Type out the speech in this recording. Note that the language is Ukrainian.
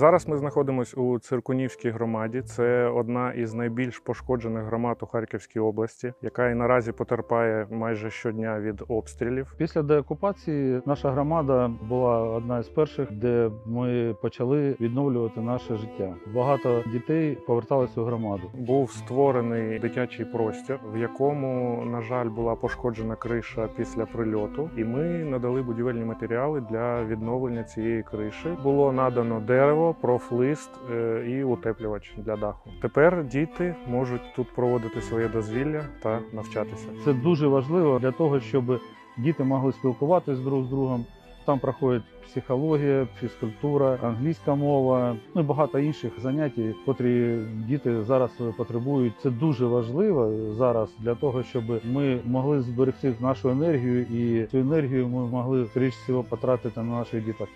Зараз ми знаходимося у Циркунівській громаді. Це одна із найбільш пошкоджених громад у Харківській області, яка і наразі потерпає майже щодня від обстрілів. Після деокупації наша громада була одна із перших, де ми почали відновлювати наше життя. Багато дітей поверталися у громаду. Був створений дитячий простір, в якому, на жаль, була пошкоджена криша після прильоту, і ми надали будівельні матеріали для відновлення цієї криші. Було надано дерево, профлист е, і утеплювач для даху. Тепер діти можуть тут проводити своє дозвілля та навчатися. Це дуже важливо для того, щоб діти могли спілкуватися друг з другом. Там проходить психологія, фізкультура, англійська мова, ну і багато інших занять, котрі діти зараз потребують. Це дуже важливо зараз для того, щоб ми могли зберегти нашу енергію, і цю енергію ми могли всього потратити на наших дітей.